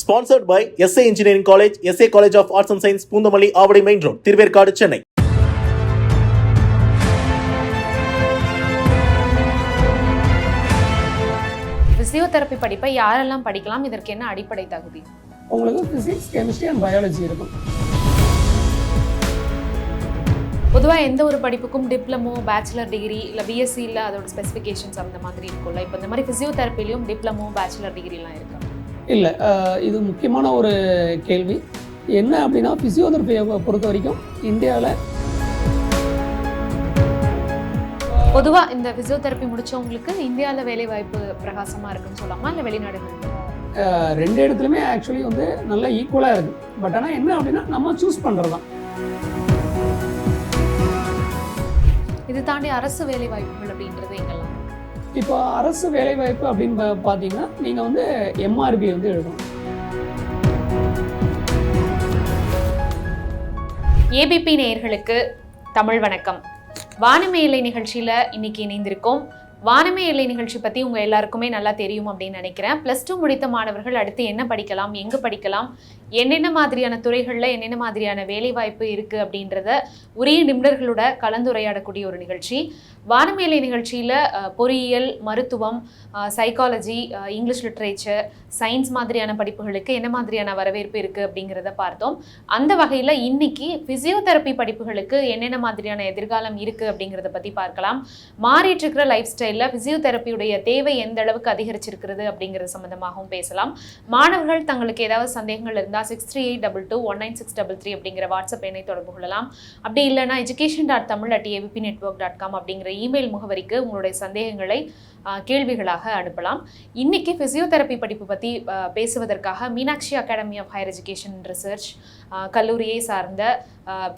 Sponsored by SA Engineering College, SA College of Arts and Science, Pundamali, Avadi Main Road, Tirverkadu, Chennai. Physiotherapy படிப்பை யாரெல்லாம் படிக்கலாம்? இதற்கு என்ன அடிப்படை தகுதி? உங்களுக்கு ஃபிசிக்ஸ் கெமிஸ்ட்ரி அண்ட் பயாலஜி இருக்கும். பொதுவாக எந்த ஒரு படிப்புக்கும் டிப்ளமோ பேச்சுலர் டிகிரி இல்லை பிஎஸ்சி இல்லை அதோட ஸ்பெசிஃபிகேஷன்ஸ் அந்த மாதிரி இருக்கும்ல. இப்போ இந்த மாதிரி ஃபிசியோதெரப்பிலையும் டிப்ளமோ பேச்சுலர் டிகிரிலாம் இருக்கு? இல்லை இது முக்கியமான ஒரு கேள்வி. என்ன அப்படின்னா ஃபிசியோதெரப்பியை பொறுத்த வரைக்கும் இந்தியாவில் பொதுவாக இந்த ஃபிசியோதெரப்பி முடிச்சவங்களுக்கு இந்தியாவில் வேலை வாய்ப்பு பிரகாசமாக இருக்குன்னு சொல்லலாமா? இல்லை வெளிநாடுகள் ரெண்டு இடத்துலையுமே ஆக்சுவலி வந்து நல்லா ஈக்குவலாக இருக்குது பட் ஆனால் என்ன அப்படின்னா நம்ம சூஸ் பண்ணுறது தான் இது தாண்டி அரசு வேலை வாய்ப்புகள் அப்படின்றது எங்கெல்லாம்? இப்போ அரசு வேலைவாய்ப்பு அப்படின்னு பார்த்தீங்கன்னா நீங்கள் வந்து எம்ஆர்பி வந்து எழுதணும். ஏபிபி நேயர்களுக்கு தமிழ் வணக்கம். வானமேலை நிகழ்ச்சியில் இன்னைக்கு இணைந்திருக்கோம். வானமே எல்லை நிகழ்ச்சி பற்றி உங்கள் எல்லாருக்குமே நல்லா தெரியும் அப்படின்னு நினைக்கிறேன். ப்ளஸ் டூ முடித்த மாணவர்கள் அடுத்து என்ன படிக்கலாம் எங்கே படிக்கலாம் என்னென்ன மாதிரியான துறைகளில் என்னென்ன மாதிரியான வேலைவாய்ப்பு இருக்குது அப்படின்றத உரிய நிபுணர்களோட கலந்துரையாடக்கூடிய ஒரு நிகழ்ச்சி. வானமேலை நிகழ்ச்சியில் பொறியியல் மருத்துவம் சைக்காலஜி இங்கிலீஷ் லிட்ரேச்சர் சயின்ஸ் மாதிரியான படிப்புகளுக்கு என்ன மாதிரியான வரவேற்பு இருக்குது அப்படிங்கிறத பார்த்தோம். அந்த வகையில் இன்னைக்கு ஃபிசியோதெரப்பி படிப்புகளுக்கு என்னென்ன மாதிரியான எதிர்காலம் இருக்குது அப்படிங்கிறத பற்றி பார்க்கலாம். மாறிட்டு இருக்கிற லைஃப் ஸ்டைலில் ஃபிசியோதெரப்பியுடைய தேவை எந்த அளவுக்கு அதிகரிச்சிருக்கிறது அப்படிங்கிறது சம்மந்தமாகவும் பேசலாம். மாணவர்கள் தங்களுக்கு ஏதாவது சந்தேகங்கள் இருந்தால் six three eight double two one nine six double three அப்படிங்கிற வாட்ஸ்அப் எண்ணை தொடர்பு கொள்ளலாம். அப்படி இல்லைனா education dot Tamil at ABP network dot com அப்படிங்கிற இமெயில் முகவரிக்கு உங்களுடைய சந்தேகங்களை கேள்விகளாக அனுப்பலாம். இன்னைக்கு ஃபிசியோதெரப்பி படிப்பு பற்றி பேசுவதற்காக Meenakshi academy of higher education research கல்லூரியை சார்ந்த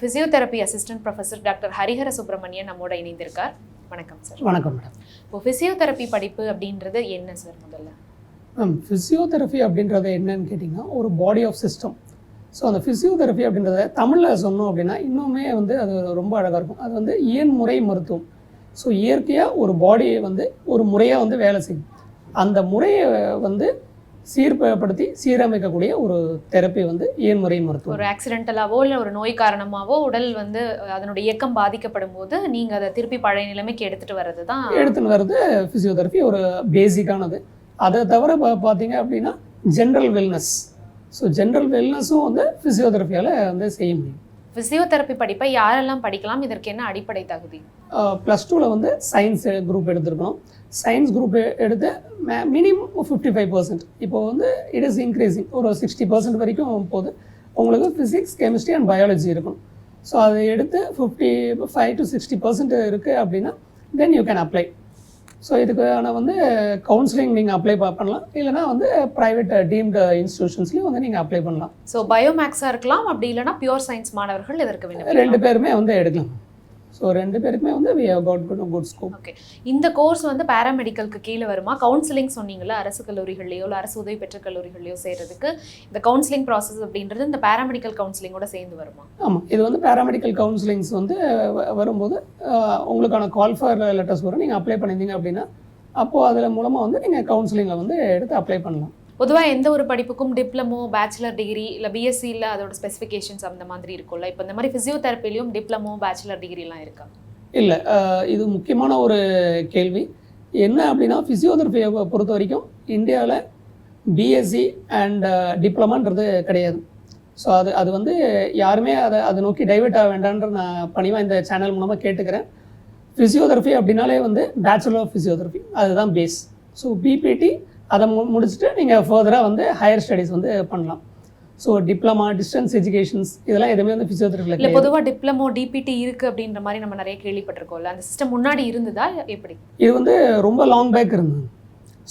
physiotherapy assistant professor doctor Harihara Subramanian நம்மோட இணைந்திருக்கார். வணக்கம் சார். வணக்கம் மேடம். இப்போ ஃபிசியோதெரப்பி படிப்பு அப்படின்றது என்ன சார் முதல்ல? மேம் ஃபிசியோதெரப்பி அப்படின்றது என்னன்னு கேட்டிங்கன்னா ஒரு பாடி ஆஃப் சிஸ்டம் ஸோ அந்த ஃபிசியோதெரப்பி அப்படின்றத தமிழில் சொன்னோம் அப்படின்னா இன்னுமே வந்து அது ரொம்ப அழகாக இருக்கும். அது வந்து இயன்முறை மருத்துவம். ஸோ இயற்கையாக ஒரு பாடியை வந்து ஒரு முறையாக வந்து வேலை செய்யும். அந்த முறையை வந்து சீர்படுத்தி சீரமைக்கக்கூடிய ஒரு தெரப்பி வந்து இயன்முறை மருத்துவம். ஒரு ஆக்சிடென்டலாவோ இல்லை ஒரு நோய் காரணமாவோ உடல் வந்து அதனுடைய இயக்கம் பாதிக்கப்படும் போது நீங்கள் அதை திருப்பி பழைய நிலைமைக்கு எடுத்துட்டு வர்றது தான் எடுத்துன்னு வர்றது ஃபிசியோதெரப்பி ஒரு பேசிக்கானது அதை தவிர பார்த்தீங்க அப்படின்னா ஜென்ரல் வெல்னஸ் ஸோ ஜென்ரல் வெல்னஸும் வந்து ஃபிசியோதெரப்பியால் வந்து செய்ய முடியும். ஃபிசியோதெரப்பி படிப்பை யாரெல்லாம் படிக்கலாம்? இதற்கு என்ன அடிப்படை தகுதி? ப்ளஸ் டூவில் வந்து சயின்ஸ் குரூப் எடுத்திருக்கணும். சயின்ஸ் குரூப் எடுத்து மினிமம் ஃபிஃப்டி ஃபைவ் பர்சன்ட் இப்போ வந்து இட் இஸ் இன்க்ரீசிங் ஒரு சிக்ஸ்டி பர்சன்ட் வரைக்கும் போகுது. உங்களுக்கு ஃபிசிக்ஸ் கெமிஸ்ட்ரி அண்ட் பயாலஜி இருக்கணும் ஸோ அதை எடுத்து fifty five to sixty percent இருக்குது அப்படின்னா then you can apply so இதுக்கான வந்து கவுன்சிலிங் நீங்கள் அப்ளை பண்ணலாம். இல்லைனா வந்து ப்ரைவேட் டீம்டு இன்ஸ்டிடியூஷன்ஸ்லையும் வந்து நீங்கள் அப்ளை பண்ணலாம். ஸோ பயோமேக்ஸாக இருக்கலாம். அப்படி இல்லைனா பியூர் சயின்ஸ் மாணவர்கள் இதற்கு ரெண்டு பேருமே வந்து எடுக்கலாம். ஸோ ரெண்டு பேருக்குமே வந்து we have got good good scope okay இந்த கோர்ஸ் வந்து பேராமெடிக்கலுக்கு கீழே வருமா? கவுன்சிலிங் சொன்னீங்கல்ல அரசு கல்லூரிகள்லையோ இல்லை அரசு உதவி பெற்ற கல்லூரிகள்லையோ சேர்றதுக்கு இந்த கவுன்சிலிங் ப்ராசஸ் அப்படின்றது இந்த பேராமெடிக்கல் கவுன்சிலிங்கோட சேர்ந்து வருமா? ஆமாம் இது வந்து பேராமெடிக்கல் கவுன்சிலிங்ஸ் வந்து வரும்போது உங்களுக்கான கால் ஃபார் லெட்டர்ஸ் வரும் நீங்கள் அப்ளை பண்ணியிருந்தீங்க அப்படின்னா அப்போது அதில் மூலமாக வந்து நீங்கள் கவுன்சிலிங்கில் வந்து எடுத்து அப்ளை பண்ணலாம். பொதுவாக எந்த ஒரு படிப்புக்கும் டிப்ளமோ பேச்சுலர் டிகிரி இல்லை பிஎஸ்சி இல்லை அதோட ஸ்பெசிஃபிகேஷன்ஸ் அந்த மாதிரி இருக்கும்ல? இப்போ இந்த மாதிரி ஃபிசியோதெரப்பிலையும் டிப்ளமோ பேச்சுலர் டிகிரிலாம் இருக்கா? இல்லை இது முக்கியமான ஒரு கேள்வி. என்ன அப்படின்னா ஃபிசியோதெரப்பியை பொறுத்த வரைக்கும் இந்தியாவில் பிஎஸ்சி அண்ட் டிப்ளமான்றது கிடையாது. ஸோ அது அது வந்து யாருமே அதை அதை நோக்கி டைவெர்ட் ஆக வேண்டான்ற நான் பணிவாக இந்த சேனல் மூலமாக கேட்டுக்கிறேன். ஃபிசியோதெரபி அப்படின்னாலே வந்து பேச்சுலர் ஆஃப் ஃபிசியோதெரபி அதுதான் பேஸ் ஸோ பிபிடி அதை மு முடிச்சுட்டு நீங்கள் ஃபர்தராக வந்து ஹையர் ஸ்டடீஸ் வந்து பண்ணலாம். ஸோ டிப்ளமா டிஸ்டன்ஸ் எஜுகேஷன்ஸ் இதெல்லாம் எதுவுமே வந்து இல்லை ஃபிசியோதெரப்பியில் பொதுவாக டிப்ளமோ டிபிடி இருக்கு அப்படின்ற மாதிரி நம்ம நிறைய கேள்விப்பட்டிருக்கோம்ல. அந்த சிஸ்டம் முன்னாடி இருந்ததா எப்படி? இது வந்து ரொம்ப லாங் பேக் இருந்தது.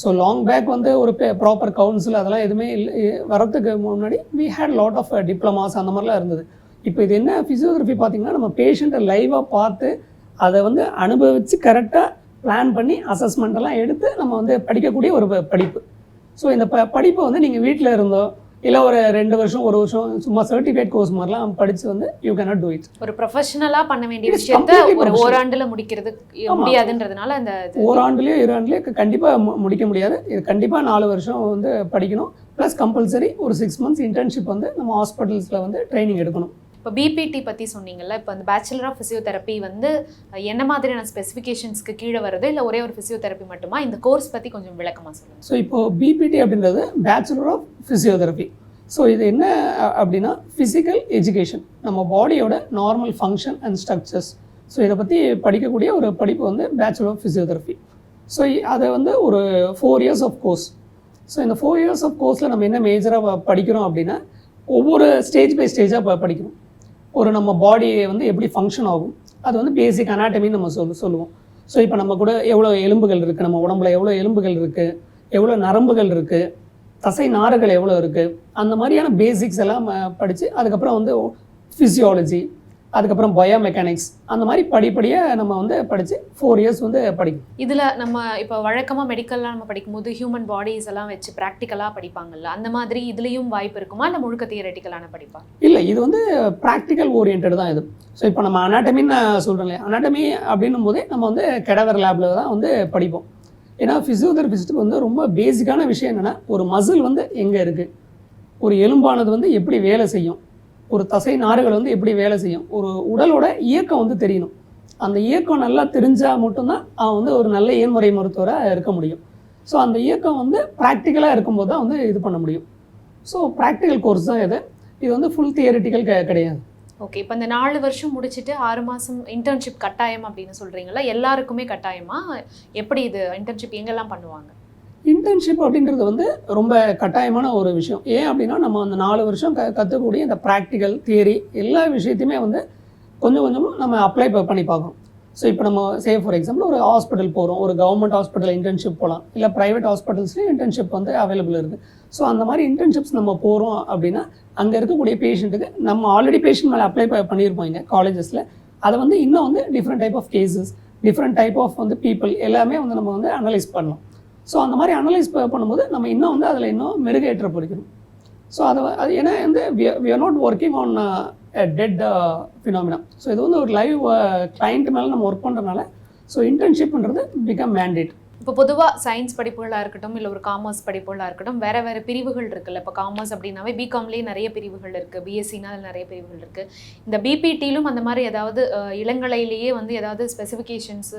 ஸோ லாங் பேக் வந்து ஒரு ப்ராப்பர் கவுன்சில் அதெல்லாம் எதுவுமே இல்லை வரத்துக்கு முன்னாடி we had lot of diplomas அந்த மாதிரிலாம் இருந்தது. இப்போ இது என்ன ஃபிசியோதெரப்பி பார்த்தீங்கன்னா நம்ம பேஷண்ட்டை லைவாக பார்த்து அதை வந்து அனுபவித்து கரெக்டாக பிளான் பண்ணி அசஸ்மெண்ட் எல்லாம் எடுத்து நம்ம வந்து படிக்கக்கூடிய ஒரு படிப்பு. ஸோ இந்த ப படிப்பை வந்து நீங்கள் வீட்டில் இருந்தோ இல்லை ஒரு ரெண்டு வருஷம் ஒரு வருஷம் சும்மா சர்டிஃபிகேட் கோர்ஸ் மாதிரிலாம் படித்து வந்து யூ கேனாட் டூ இட் ஒரு ப்ரொஃபஷனலா பண்ண வேண்டிய விஷயத்த ஒரு. ஓராண்டுல முடிக்கிறது. முடியாதுன்றதுனால அந்த ஓராண்டுலேயோ இரு ஆண்டுலேயோ கண்டிப்பாக முடிக்க முடியாது. இது கண்டிப்பாக நாலு வருஷம் வந்து படிக்கணும். ப்ளஸ் கம்பல்சரி ஒரு சிக்ஸ் மந்த்ஸ் இன்டர்ன்ஷிப் வந்து நம்ம ஹாஸ்பிட்டல்ஸில் வந்து ட்ரைனிங் எடுக்கணும். இப்போ பிபிடி பற்றி சொன்னீங்கல்ல இப்போ அந்த பேச்சுலர் ஆஃப் ஃபிசியோதெரப்பி வந்து என்ன மாதிரியான ஸ்பெசிஃபிகேஷன்ஸ்க்கு கீழே வருது? இல்லை ஒரே ஒரு ஃபிசியோதெரப்பி மட்டுமா? இந்த கோர்ஸ் பற்றி கொஞ்சம் விளக்கமாக சொல்லுங்கள் ஸோ இப்போ பிபிடி அப்படின்றது பேச்சுலர் ஆஃப் ஃபிசியோதெரப்பி ஸோ இது என்ன அப்படின்னா ஃபிசிக்கல் எஜுகேஷன் நம்ம பாடியோட normal function and structures so இதை பற்றி படிக்கக்கூடிய ஒரு படிப்பு வந்து பேச்சுலர் ஆஃப் ஃபிசியோதெரப்பி ஸோ அதை வந்து ஒரு four years of course so இந்த ஃபோர் இயர்ஸ் ஆஃப் கோர்ஸில் நம்ம என்ன மேஜராக படிக்கிறோம் அப்படின்னா ஒவ்வொரு ஸ்டேஜ் பை ஸ்டேஜாக படிக்கிறோம். ஒரு நம்ம பாடி வந்து எப்படி ஃபங்க்ஷன் ஆகும்? அது வந்து பேசிக் அனாட்டமின்னு நம்ம சொல் சொல்லுவோம். ஸோ இப்போ நம்ம கூட எவ்வளோ எலும்புகள் இருக்குது நம்ம உடம்புல எவ்வளோ எலும்புகள் இருக்குது எவ்வளோ நரம்புகள் இருக்குது தசை நாறுகள் எவ்வளோ இருக்குது அந்த மாதிரியான பேசிக்ஸ் எல்லாம் படித்து அதுக்கப்புறம் வந்து ஃபிசியாலஜி அதுக்கப்புறம் பயோமெக்கானிக்ஸ் அந்த மாதிரி படிப்படியாக நம்ம வந்து படித்து ஃபோர் இயர்ஸ் வந்து படிக்கணும். இதில் நம்ம இப்போ வழக்கமாக மெடிக்கல்லாம் நம்ம படிக்கும்போது ஹியூமன் பாடிஸ் எல்லாம் வச்சு ப்ராக்டிக்கலாக படிப்பாங்கல்ல அந்த மாதிரி இதுலேயும் வாய்ப்பு இருக்குமா? இல்லை முழுக்க தியரட்டிக்கலான படிப்பா? இல்லை இது வந்து ப்ராக்டிக்கல் ஓரியன்ட் தான் இது. ஸோ இப்போ நம்ம அனாட்டமின்னு நான் சொல்கிறேன் இல்லையா? அனாட்டமி அப்படின்னும் போதே நம்ம வந்து கெடவர் லேபில் தான் வந்து படிப்போம். ஏன்னா ஃபிசியோதெரபிஸ்ட்டுக்கு வந்து ரொம்ப பேசிக்கான விஷயம் என்னென்னா ஒரு மசில் வந்து எங்கே இருக்குது ஒரு எலும்பானது வந்து எப்படி வேலை செய்யும்? ஒரு தசை நாறுகள் வந்து எப்படி வேலை செய்யும்? ஒரு உடலோட இயக்கம் வந்து தெரியணும். அந்த இயக்கம் நல்லா தெரிஞ்சால் மட்டும்தான் அவன் வந்து ஒரு நல்ல இயன்முறை மருத்துவராக இருக்க முடியும். ஸோ அந்த இயக்கம் வந்து ப்ராக்டிக்கலாக இருக்கும்போது தான் வந்து இது பண்ண முடியும். ஸோ ப்ராக்டிக்கல் கோர்ஸ் தான் இது. இது வந்து ஃபுல் தியரிட்டிக்கல் கிடையாது. ஓகே இப்போ இந்த நாலு வருஷம் முடிச்சுட்டு ஆறு மாதம் இன்டர்ன்ஷிப் கட்டாயம் அப்படின்னு சொல்கிறீங்களா எல்லாருக்குமே கட்டாயமா? எப்படி இது இன்டர்ன்ஷிப் எங்கெல்லாம் பண்ணுவாங்க? இன்டர்ன்ஷிப் அப்படின்றது வந்து ரொம்ப கட்டாயமான ஒரு விஷயம். ஏன் அப்படின்னா நம்ம அந்த நாலு வருஷம் க கற்றுக்கூடிய இந்த ப்ராக்டிக்கல் தியரி எல்லா விஷயத்தையுமே வந்து கொஞ்சம் கொஞ்சமாக நம்ம அப்ளை பண்ணி பார்க்கணும். ஸோ இப்போ நம்ம சே ஃபார் எக்ஸாம்பிள் ஒரு ஹாஸ்பிட்டல் போகிறோம் ஒரு கவர்மெண்ட் ஹாஸ்பிட்டல் இன்டர்ன்ஷிப் போகலாம் இல்லை ப்ரைவேட் ஹாஸ்பிட்டல்ஸ்லேயும் இன்டர்ன்ஷிப் வந்து அவைலபிள் இருக்குது ஸோ அந்த மாதிரி இன்டர்ன்ஷிப்ஸ் நம்ம போகிறோம் அப்படின்னா அங்கே இருக்கக்கூடிய பேஷண்ட்டுக்கு நம்ம ஆல்ரெடி பேஷண்ட் மேலே அப்ளை பண்ணியிருப்போம் இங்கே காலேஜஸில் அதை வந்து இன்னும் வந்து different type of cases different type of வந்து பீப்புள் எல்லாமே வந்து நம்ம வந்து அனலைஸ் பண்ணலாம். ஸோ அந்த மாதிரி அனலைஸ் பண்ணும்போது நம்ம இன்னும் வந்து அதில் இன்னும் மெருகேற்ற பிடிக்கணும் ஸோ அதை அது ஏன்னா வந்து we are not working on that phenomena so இது வந்து ஒரு லைவ் கிளைண்ட் மேலே நம்ம ஒர்க் பண்ணுறதுனால ஸோ இன்டர்ன்ஷிப்ன்றது பிகம் மேண்டேட் இப்போ பொதுவாக சயின்ஸ் படிப்புகளாக இருக்கட்டும் இல்லை ஒரு காமர்ஸ் படிப்புகளாக இருக்கட்டும் வேறு வேறு பிரிவுகள் இருக்குல்ல. இப்போ காமர்ஸ் அப்படின்னாவே பிகாம்லேயே நிறைய பிரிவுகள் இருக்குது பிஎஸ்சினா அதில் நிறைய பிரிவுகள் இருக்குது இந்த பிபிடியிலும் அந்த மாதிரி ஏதாவது இளங்கலையிலேயே வந்து ஏதாவது ஸ்பெசிஃபிகேஷன்ஸ்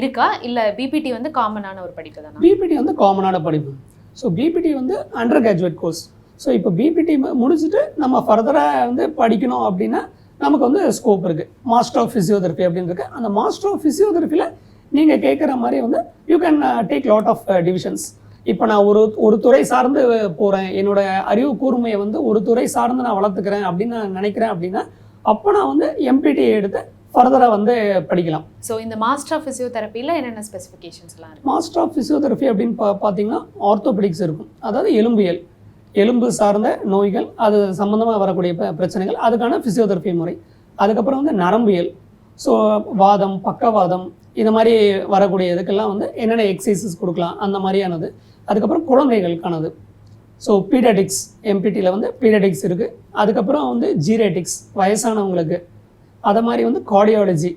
இருக்கா? இல்லை பிபிடி வந்து காமனான ஒரு படிப்பு தானே? பிபிடி வந்து காமனான படிப்பு. ஸோ பிபிடி வந்து அண்டர் கிராஜுவேட் கோர்ஸ் ஸோ இப்போ பிபிடி முடிச்சுட்டு நம்ம ஃபர்தராக வந்து படிக்கணும் அப்படின்னா நமக்கு வந்து ஸ்கோப் இருக்குது மாஸ்டர் ஆஃப் ஃபிசியோதெரபி அப்படின்னு இருக்கு அந்த மாஸ்டர் ஆஃப் ஃபிசியோதெரபியில் நீங்கள் கேட்குற மாதிரி வந்து you can take lot of divisions இப்போ நான் ஒரு ஒரு துறை சார்ந்து போகிறேன் என்னோட அறிவு கூர்மையை வந்து ஒரு துறை சார்ந்து நான் வளர்த்துக்கிறேன் அப்படின்னு நான் நினைக்கிறேன் அப்படின்னா அப்போ நான் வந்து எம்பிடி எடுத்து ஃபர்தராக வந்து படிக்கலாம். ஸோ இந்த மாஸ்டர் ஆஃப் ஃபிசியோதெரப்பியில் என்னென்ன ஸ்பெசிஃபிகேஷன்ஸ்லாம் இருக்கு? மாஸ்டர் ஆஃப் ஃபிசியோதெரபி அப்படின்னு பா பார்த்தீங்கன்னா ஆர்த்தோபெடிக்ஸ் இருக்கும். அதாவது எலும்பியல் எலும்பு சார்ந்த நோய்கள் அது சம்மந்தமாக வரக்கூடிய பிரச்சனைகள் அதுக்கான ஃபிசியோதெரபி முறை. அதுக்கப்புறம் வந்து நரம்பியல் ஸோ வாதம் பக்கவாதம் இந்த மாதிரி வரக்கூடிய இதுக்கெல்லாம் வந்து என்னென்ன எக்ஸசைசஸ் கொடுக்கலாம் அந்த மாதிரியானது. அதுக்கப்புறம் குழந்தைகளுக்கானது. ஸோ பீடடிக்ஸ் எம்பிடியில் வந்து பீடடிக்ஸ் இருக்குது அதுக்கப்புறம் வந்து ஜீரேட்டிக்ஸ் வயசானவங்களுக்கு. அதை மாதிரி வந்து கார்டியாலஜி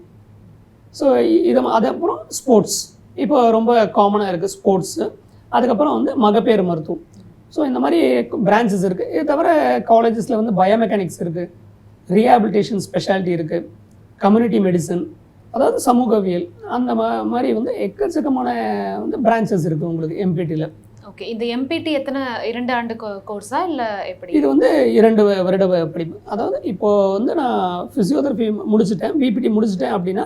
ஸோ இது அதுக்கப்புறம் ஸ்போர்ட்ஸ் இப்போ ரொம்ப காமனாக இருக்குது ஸ்போர்ட்ஸு அதுக்கப்புறம் வந்து மகப்பேறு மருத்துவம். ஸோ இந்த மாதிரி பிரான்ச்சஸ் இருக்குது இது தவிர காலேஜஸில் வந்து பயோமெக்கானிக்ஸ் இருக்குது ரீஹாபிலிட்டேஷன் ஸ்பெஷாலிட்டி இருக்குது கம்யூனிட்டி மெடிசன் அதாவது சமூகவியல். அந்த மாதிரி வந்து எக்கச்சக்கமான வந்து பிரான்ச்சஸ் இருக்குது உங்களுக்கு எம்பிடியில் ஓகே இந்த எம்பிடி எத்தனை இரண்டு ஆண்டு கோர்ஸா இல்லை எப்படி? இது வந்து இரண்டு வருட படிப்பு அதாவது இப்போ வந்து நான் ஃபிசியோதெரபி முடிச்சுட்டேன் பிபிடி முடிச்சுட்டேன் அப்படின்னா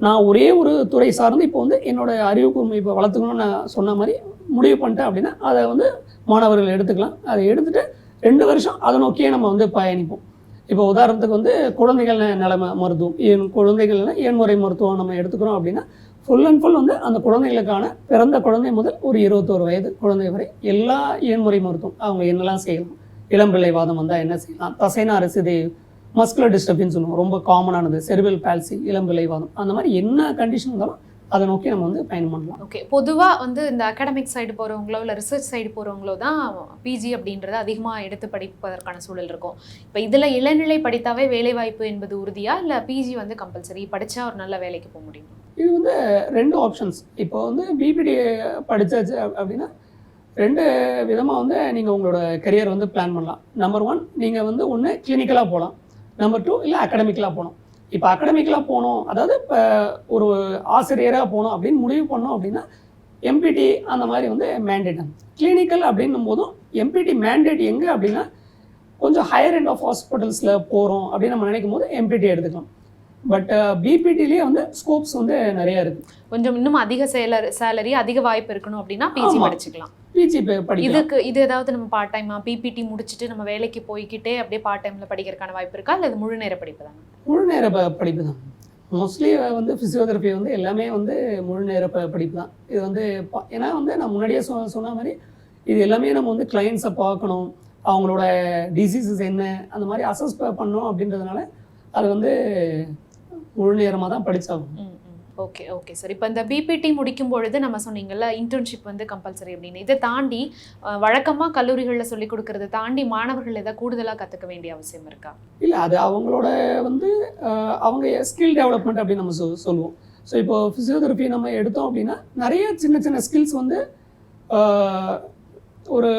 நான் ஒரே ஒரு துறை சார்ந்து இப்போ வந்து என்னோட அறிவு கூர்மை இப்போ வளர்த்துக்கணும்னு நான் சொன்ன மாதிரி முடிவு பண்ணிட்டேன் அப்படின்னா அதை வந்து மாணவர்கள் எடுத்துக்கலாம். அதை எடுத்துட்டு ரெண்டு வருஷம் அதை நோக்கியே நம்ம வந்து பயணிப்போம். இப்போ உதாரணத்துக்கு வந்து குழந்தைகள் நிலைமை மருத்துவம் என் குழந்தைகள்னா ஏன்முறை மருத்துவம் நம்ம எடுத்துக்கிறோம் அப்படின்னா ஃபுல் அண்ட் ஃபுல் வந்து அந்த குழந்தைகளுக்கான பிறந்த குழந்தை முதல் ஒரு இருபத்தோரு வயது குழந்தை வரை எல்லா ஏன்முறை மருத்துவம் அவங்க என்னெல்லாம் செய்யலாம்? இளம்பிள்ளை வாதம் வந்தால் என்ன செய்யலாம்? தசைனா சிதை மஸ்குலர் டிஸ்டர்பன்ஸ் சொல்லுவோம் ரொம்ப காமனானது செரிபல் பால்சி இளம்பிள்ளை வாதம் அந்த மாதிரி என்ன கண்டிஷன் இருந்தாலும் அதை நோக்கி நம்ம வந்து பயணம் பண்ணலாம். ஓகே பொதுவாக வந்து இந்த அகாடமிக் சைடு போகிறவங்களோ இல்லை ரிசர்ச் சைடு போகிறவங்களோ தான் பிஜி அப்படின்றத அதிகமாக எடுத்து படிப்பதற்கான சூழல் இருக்கும். இப்போ இதில் இளநிலை படித்தாவே வேலைவாய்ப்பு என்பது உறுதியா? இல்லை பிஜி வந்து கம்பல்சரி படித்தா ஒரு நல்ல வேலைக்கு போக முடியும்? இது வந்து ரெண்டு ஆப்ஷன்ஸ் இப்போ வந்து பிபிடி படிச்சாச்சு அப்~ அப்படின்னா ரெண்டு விதமாக வந்து நீங்கள் உங்களோட கரியர் வந்து பிளான் பண்ணலாம். நம்பர் ஒன் நீங்கள் வந்து ஒன்று கிளினிக்கலாக போகலாம் நம்பர் டூ இல்லை அகடமிக்கலாக போகணும். இப்போ அகடமிக்கலாக போகணும் அதாவது இப்போ ஒரு ஆசிரியராக போகணும் அப்படின்னு முடிவு பண்ணோம் அப்படின்னா எம்பிடி அந்த மாதிரி வந்து மேண்டேட் கிளினிக்கல் அப்படின்னும் போதும் எம்பிடி மேண்டேட் எங்கே அப்படின்னா கொஞ்சம் ஹையர் எண்ட் ஆஃப் ஹாஸ்பிட்டல்ஸில் போகிறோம் அப்படின்னு நம்ம நினைக்கும் போது எம்பிடி எடுத்துக்கலாம். பட் பிபிடிலேயே வந்து ஸ்கோப்ஸ் வந்து நிறையா இருக்குது கொஞ்சம் இன்னும் அதிக சேலரி சேலரி அதிக வாய்ப்பு இருக்கணும் அப்படின்னா பிஜி. படிச்சுக்கலாம். பிஜி படிக்கலாம். இதுக்கு இது ஏதாவது நம்ம பார்ட் டைமா பிபிடி முடிச்சுட்டு நம்ம வேலைக்கு போய்க்கிட்டே அப்படியே பார்ட் டைம்ல படிக்கிறதுக்கான வாய்ப்பு இருக்கா? இல்ல முழு நேர படிப்பு தானே? முழு நேர படிப்பு தான். மோஸ்ட்லி வந்து ஃபிசியோதெரப்பி வந்து எல்லாமே வந்து முழு நேர படிப்பு தான். இது வந்து ஏன்னா வந்து நான் முன்னாடியே சொ சொன்ன மாதிரி இது எல்லாமே நம்ம வந்து கிளைண்ட்ஸை பார்க்கணும். அவங்களோட டிசீசஸ் என்ன அந்த மாதிரி அசஸ் பண்ணணும் அப்படின்றதுனால அது வந்து முழு நேரமாக தான் படிச்சாகணும் ஓகே ஓகே. சார் இப்போ இந்த பிபிடி முடிக்கும் பொழுது நம்ம சொன்னீங்கல்ல இன்டர்ன்ஷிப் வந்து கம்பல்சரி அப்படின்னு. இதை தாண்டி அஹ், வழக்கமா கல்லூரிகள்ல சொல்லி கொடுக்கறத தாண்டி மாணவர்கள் ஏதாவது கூடுதலா கத்துக்க வேண்டிய அவசியம் இருக்கா? இல்லை அது அவங்களோட வந்து அவங்க ஸ்கில் டெவலப்மெண்ட் அப்படின்னு நம்ம சொல் சொல்லுவோம். ஸோ இப்போ ஃபிசியோதெரப்பி நம்ம எடுத்தோம் அப்படின்னா நிறைய சின்ன சின்ன ஸ்கில்ஸ் வந்து ஒரு